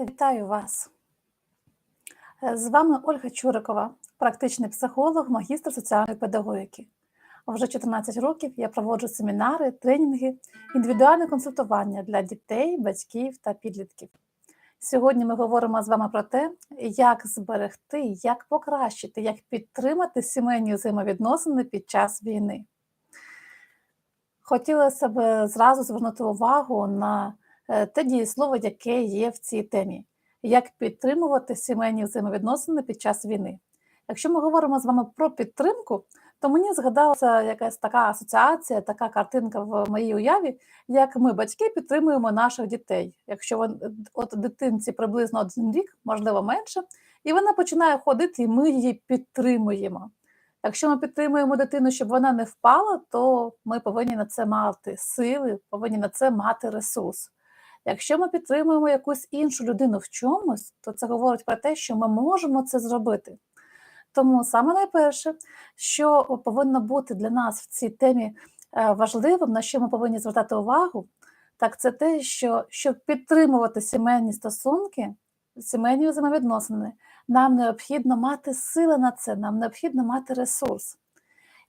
Вітаю вас! Е, З вами Ольга Чурикова, практичний психолог, магістр соціальної педагогіки. Вже 14 років я проводжу семінари, тренінги, індивідуальне консультування для дітей, батьків та підлітків. Сьогодні ми говоримо з вами про те, як зберегти, як покращити, як підтримати сімейні взаємовідносини під час війни. Хотілося б зразу звернути увагу на е, те дієслово, яке є в цій темі, як підтримувати сімейні взаємовідносини під час війни. Якщо ми говоримо з вами про підтримку, то мені згадалася якась така асоціація, така картинка в моїй уяві, як ми, батьки, підтримуємо наших дітей. Якщо вон- от дитинці приблизно один рік, можливо менше, і вона починає ходити, і ми її підтримуємо. Якщо ми підтримуємо дитину, щоб вона не впала, то ми повинні на це мати сили, повинні на це мати ресурс. Якщо ми підтримуємо якусь іншу людину в чомусь, то це говорить про те, що ми можемо це зробити. Тому саме найперше, що повинно бути для нас в цій темі е, важливим, на що ми повинні звертати увагу, так це те, що щоб підтримувати сімейні стосунки, сімейні взаємовідносини, нам необхідно мати сили на це, нам необхідно мати ресурс.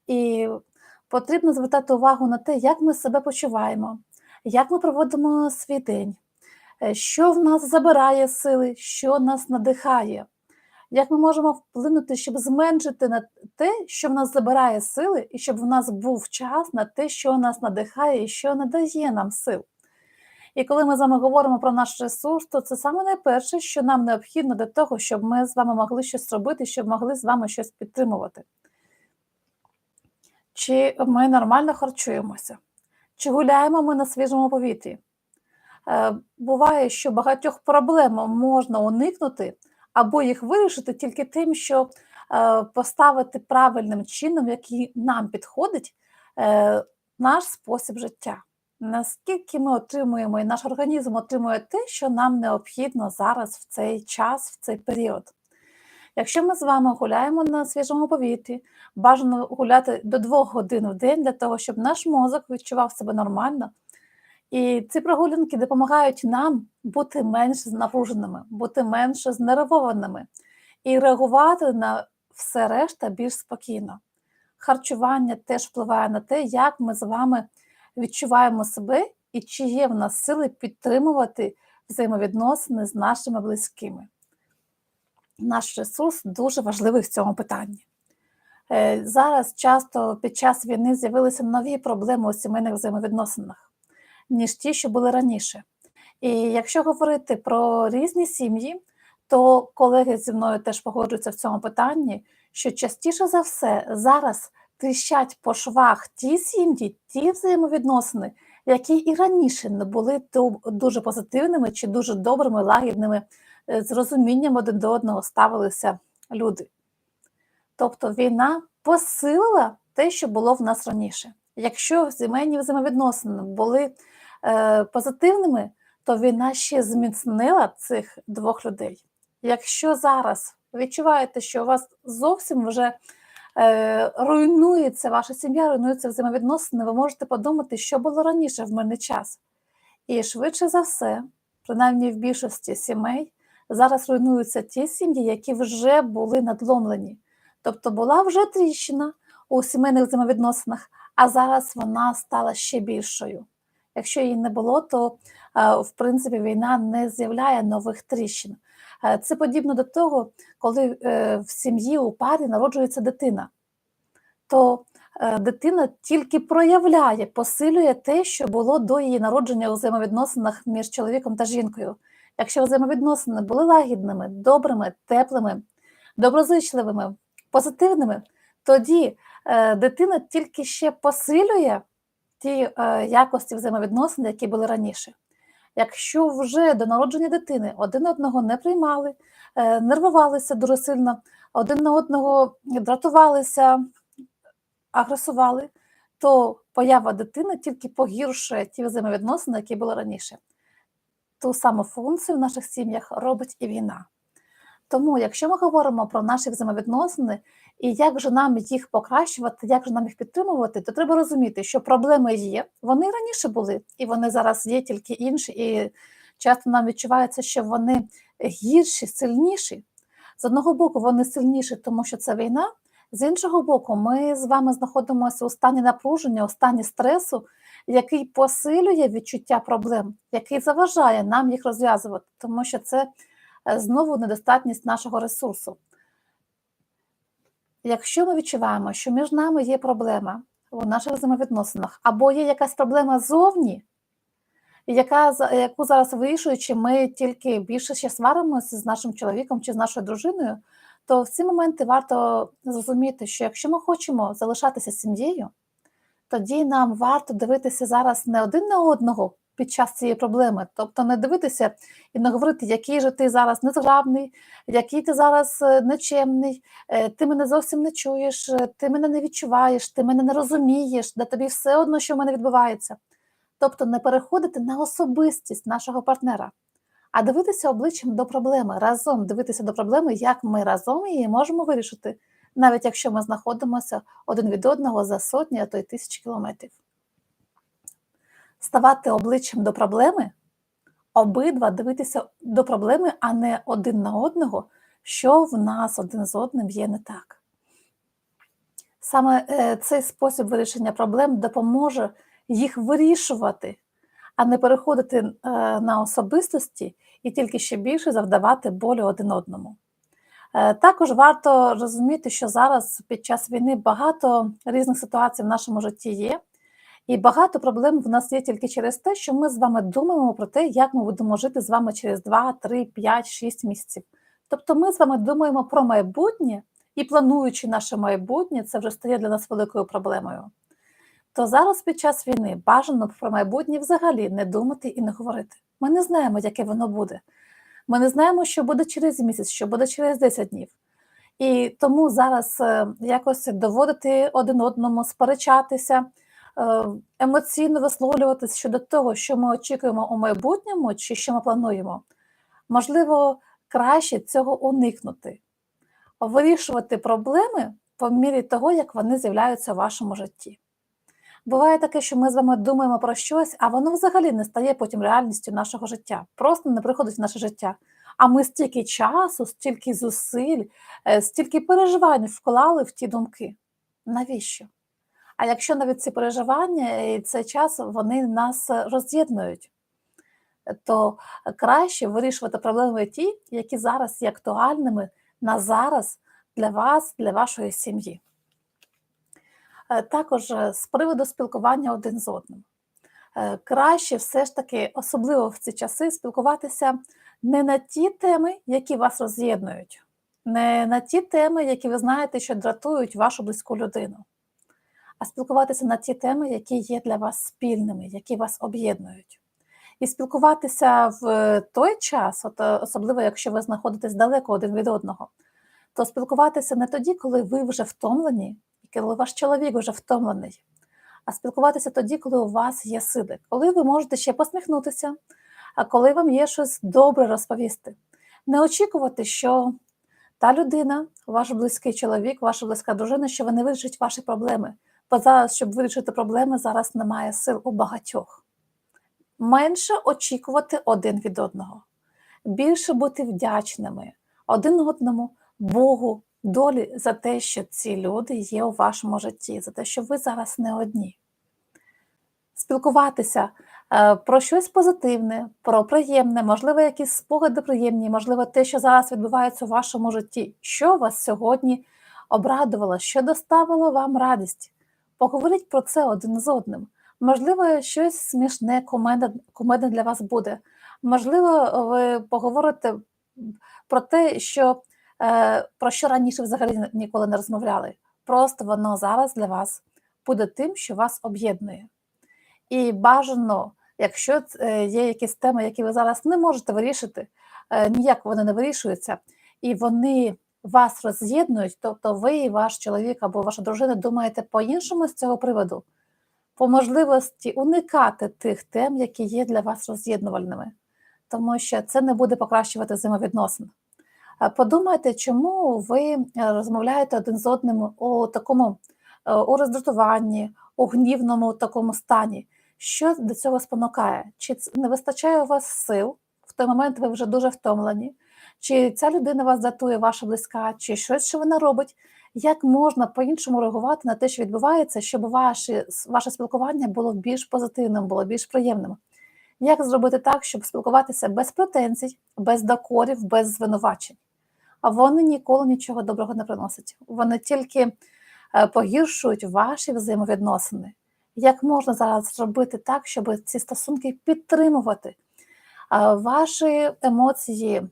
І потрібно звертати увагу на те, як ми себе почуваємо, як ми проводимо свій день, е, що в нас забирає сили, що нас надихає. Як ми можемо вплинути, щоб зменшити на те, що в нас забирає сили, і щоб в нас був час на те, що нас надихає і що надає нам сил. І коли ми з вами говоримо про наш ресурс, то це саме найперше, що нам необхідно для того, щоб ми з вами могли щось робити, щоб могли з вами щось підтримувати. Чи ми нормально харчуємося? Чи гуляємо ми на свіжому повітрі? Е, Буває, що багатьох проблем можна уникнути або їх вирішити тільки тим, що е, поставити правильним чином, який нам підходить, е, наш спосіб життя. Наскільки ми отримуємо, і наш організм отримує те, що нам необхідно зараз в цей час, в цей період. Якщо ми з вами гуляємо на свіжому повітрі, бажано гуляти до 2 годин в день для того, щоб наш мозок відчував себе нормально. І ці прогулянки допомагають нам бути менш знапруженими, бути менш знервованими і реагувати на все решта більш спокійно. Харчування теж впливає на те, як ми з вами відчуваємо себе і чи є в нас сили підтримувати взаємовідносини з нашими близькими. Наш ресурс дуже важливий в цьому питанні. Е, Зараз часто під час війни з'явилися нові проблеми у сімейних взаємовідносинах, ніж ті, що були раніше. І якщо говорити про різні сім'ї, то колеги зі мною теж погоджуються в цьому питанні, що частіше за все зараз тріщать по швах ті сім'ї, ті взаємовідносини, які і раніше не були дуже позитивними чи дуже добрими, лагідними, з розумінням один до одного ставилися люди. Тобто війна посилила те, що було в нас раніше. Якщо сімейні взаємовідносини були е, позитивними, то війна ще зміцнила цих двох людей. Якщо зараз відчуваєте, що у вас зовсім вже е, руйнується ваша сім'я, руйнуються взаємовідносини, ви можете подумати, що було раніше в мирний час. І швидше за все, принаймні в більшості сімей, зараз руйнуються ті сім'ї, які вже були надломлені. Тобто була вже тріщина у сімейних взаємовідносинах, а зараз вона стала ще більшою. Якщо її не було, то е, в принципі війна не з'являє нових тріщин. Е, Це подібно до того, коли е, в сім'ї у парі народжується дитина, то дитина тільки проявляє, посилює те, що було до її народження у взаємовідносинах між чоловіком та жінкою. Якщо взаємовідносини були лагідними, добрими, теплими, доброзичливими, позитивними, тоді е, дитина тільки ще посилює ті е, якості взаємовідносин, які були раніше. Якщо вже до народження дитини один одного не приймали, е, нервувалися дуже сильно, один на одного дратувалися, агресували, то поява дитини тільки погіршує ті взаємовідносини, які були раніше. Ту саму функцію в наших сім'ях робить і війна. Тому, якщо ми говоримо про наші взаємовідносини і як же нам їх покращувати, як же нам їх підтримувати, то треба розуміти, що проблеми є, вони раніше були, і вони зараз є тільки інші, і часто нам відчувається, що вони гірші, сильніші. З одного боку, вони сильніші, тому що це війна. З іншого боку, ми з вами знаходимося у стані напруження, у стані стресу, який посилює відчуття проблем, який заважає нам їх розв'язувати, тому що це е, знову недостатність нашого ресурсу. Якщо ми відчуваємо, що між нами є проблема у наших взаємовідносинах, або є якась проблема зовні, яка, яку зараз вирішуючи, ми тільки більше ще сваримося з нашим чоловіком чи з нашою дружиною, то в ці моменти варто зрозуміти, що якщо ми хочемо залишатися сім'єю, тоді нам варто дивитися зараз не один на одного під час цієї проблеми, тобто не дивитися і не говорити, який же ти зараз незграбний, який ти зараз е, нечемний, е, ти мене зовсім не чуєш, е, ти мене не відчуваєш, ти мене не розумієш, де тобі все одно, що в мене відбувається. Тобто не переходити на особистість нашого партнера, а дивитися обличчям до проблеми, разом дивитися до проблеми, як ми разом її можемо вирішити, навіть якщо ми знаходимося один від одного за сотні, а то й тисячі кілометрів. Ставати обличчям до проблеми, обидва дивитися до проблеми, а не один на одного, що в нас один з одним є не так. Саме е, цей спосіб вирішення проблем допоможе їх вирішувати, а не переходити е, на особистості і тільки ще більше завдавати болю один одному. Е, Також варто розуміти, що зараз під час війни багато різних ситуацій в нашому житті є, і багато проблем в нас є тільки через те, що ми з вами думаємо про те, як ми будемо жити з вами через 2, 3, 5, 6 місяців. Тобто ми з вами думаємо про майбутнє і плануючи наше майбутнє, це вже стає для нас великою проблемою. То зараз під час війни бажано про майбутнє взагалі не думати і не говорити. Ми не знаємо, яке воно буде. Ми не знаємо, що буде через місяць, що буде через 10 днів. І тому зараз е, якось доводити один одному, сперечатися, е, емоційно висловлюватися щодо того, що ми очікуємо у майбутньому, чи що ми плануємо. Можливо, краще цього уникнути, вирішувати проблеми по мірі того, як вони з'являються в вашому житті. Буває таке, що ми з вами думаємо про щось, а воно взагалі не стає потім реальністю нашого життя, просто не приходить в наше життя. А ми стільки часу, стільки зусиль, е, стільки переживань вклали в ті думки. Навіщо? А якщо навіть ці переживання і цей час вони нас роз'єднують, то краще вирішувати проблеми ті, які зараз є актуальними на зараз для вас, для вашої сім'ї. Е, Також е, з приводу спілкування один з одним. Е, Краще все ж таки, особливо в ці часи, спілкуватися не на ті теми, які вас роз'єднують, не на ті теми, які ви знаєте, що дратують вашу близьку людину, а спілкуватися на ті теми, які є для вас спільними, які вас об'єднують. І спілкуватися в той час, от, особливо якщо ви знаходитесь далеко один від одного, то спілкуватися не тоді, коли ви вже втомлені, коли ваш чоловік вже втомлений, а спілкуватися тоді, коли у вас є сили, коли ви можете ще посміхнутися, а коли вам є щось добре розповісти. Не очікувати, що та людина, ваш близький чоловік, ваша близька дружина, що вони вирішать ваші проблеми. Бо зараз, щоб вирішити проблеми, зараз немає сил у багатьох. Менше очікувати один від одного, більше бути вдячними один одному, Богу, долі за те, що ці люди є у вашому житті, за те, що ви зараз не одні. Спілкуватися е, про щось позитивне, про приємне, можливо, якісь спогади приємні, можливо, те, що зараз відбувається у вашому житті, що вас сьогодні обрадувало, що доставило вам радість. Поговоріть про це один з одним. Можливо, щось смішне, кумедне для вас буде. Можливо, ви поговорите про те, що, про що раніше взагалі ніколи не розмовляли. Просто воно зараз для вас буде тим, що вас об'єднує. І бажано, якщо е, є якісь теми, які ви зараз не можете вирішити, е, ніяк вони не вирішуються, і вони вас роз'єднують, тобто ви і ваш чоловік або ваша дружина думаєте по-іншому з цього приводу, по можливості уникати тих тем, які є для вас роз'єднувальними, тому що це не буде покращувати взаємовідносин. Е, Подумайте, чому ви е, розмовляєте один з одним у такому е, у роздратуванні, у гнівному такому стані. Що до цього спонукає? Чи не вистачає у вас сил В той момент ви вже дуже втомлені, чи ця людина вас датує, ваша близька, чи щось, що вона робить. Як можна по-іншому реагувати на те, що відбувається, щоб ваші, ваше спілкування було більш позитивним, було більш приємним? Як зробити так, щоб спілкуватися без претензій, без докорів, без звинувачень? Вони ніколи нічого доброго не приносять. Вони тільки е, погіршують ваші взаємовідносини. Як можна зараз зробити так, щоб ці стосунки підтримувати? Ваші емоції,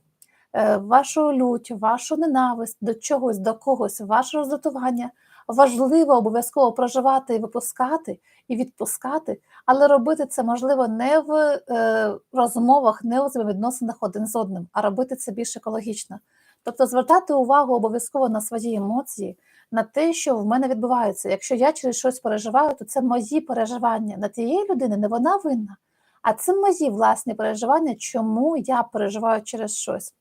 е, вашу лють, вашу ненависть до чогось, до когось, ваше роздратування важливо обов'язково проживати і випускати і відпускати, але робити це можливо не в е, розмовах, не у взаємовідносинах один з одним, а робити це більш екологічно. Тобто звертати увагу обов'язково на свої емоції, на те, що в мене відбувається. Якщо я через щось переживаю, то це мої переживання на тієї людини, не вона винна, а це мої власні переживання, чому я переживаю через щось.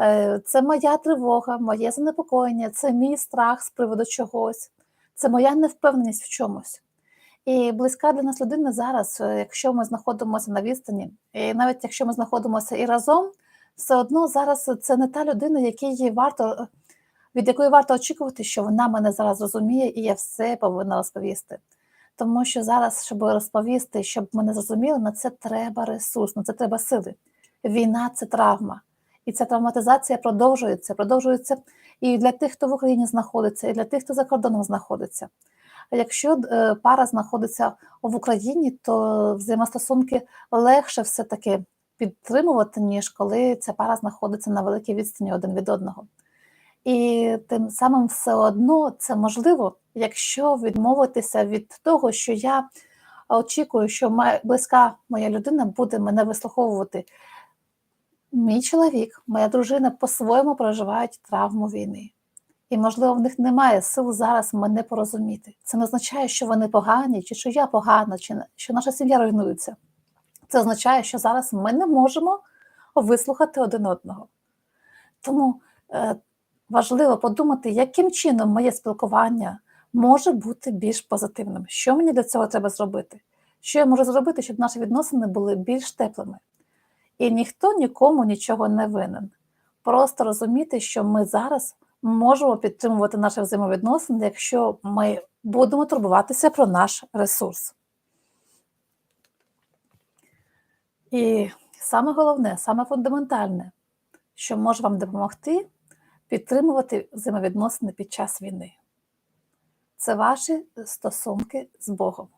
Е, Це моя тривога, моє занепокоєння, це мій страх з приводу чогось, це моя невпевненість в чомусь. І близька для нас людина зараз, е, якщо ми знаходимося на відстані, і навіть якщо ми знаходимося і разом, все одно зараз це не та людина, якій варто, від якої варто очікувати, що вона мене зараз розуміє, і я все повинна розповісти. Тому що зараз, щоб розповісти, щоб мене зрозуміли, на це треба ресурс, на це треба сили. Війна це травма. І ця травматизація продовжується, продовжується і для тих, хто в Україні знаходиться, і для тих, хто за кордоном знаходиться. Якщо е, пара знаходиться в Україні, то взаємостосунки легше все-таки підтримувати, ніж коли ця пара знаходиться на великій відстані один від одного. І тим самим все одно це можливо, якщо відмовитися від того, що я очікую, що близька моя людина буде мене вислуховувати. Мій чоловік, моя дружина по-своєму проживають травму війни. І, можливо, в них немає сил зараз мене порозуміти. Це не означає, що вони погані, чи що я погана, чи що наша сім'я руйнується. Це означає, що зараз ми не можемо вислухати один одного. Тому е, важливо подумати, яким чином моє спілкування може бути більш позитивним. Що мені для цього треба зробити? Що я можу зробити, щоб наші відносини були більш теплими? І ніхто нікому нічого не винен. Просто розуміти, що ми зараз можемо підтримувати наші взаємовідносини, якщо ми будемо турбуватися про наш ресурс. І саме головне, саме фундаментальне, що може вам допомогти підтримувати взаємовідносини під час війни. Це ваші стосунки з Богом.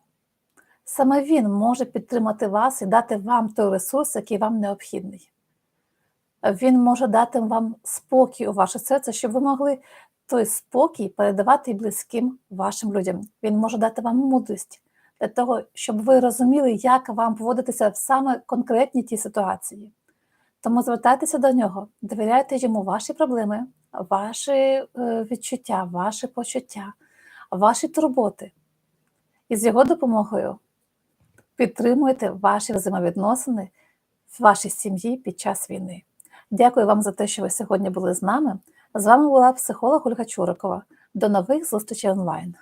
Саме Він може підтримати вас і дати вам той ресурс, який вам необхідний. Він може дати вам спокій у ваше серце, щоб ви могли той спокій передавати близьким вашим людям. Він може дати вам мудрість для того, щоб ви розуміли, як вам поводитися в саме конкретній тій ситуації. Тому звертайтеся до нього, довіряйте йому ваші проблеми, ваші е, відчуття, ваші почуття, ваші турботи. І з його допомогою підтримуйте ваші взаємовідносини в вашій сім'ї під час війни. Дякую вам за те, що ви сьогодні були з нами. З вами була психолог Ольга Чурикова. До нових зустрічей онлайн.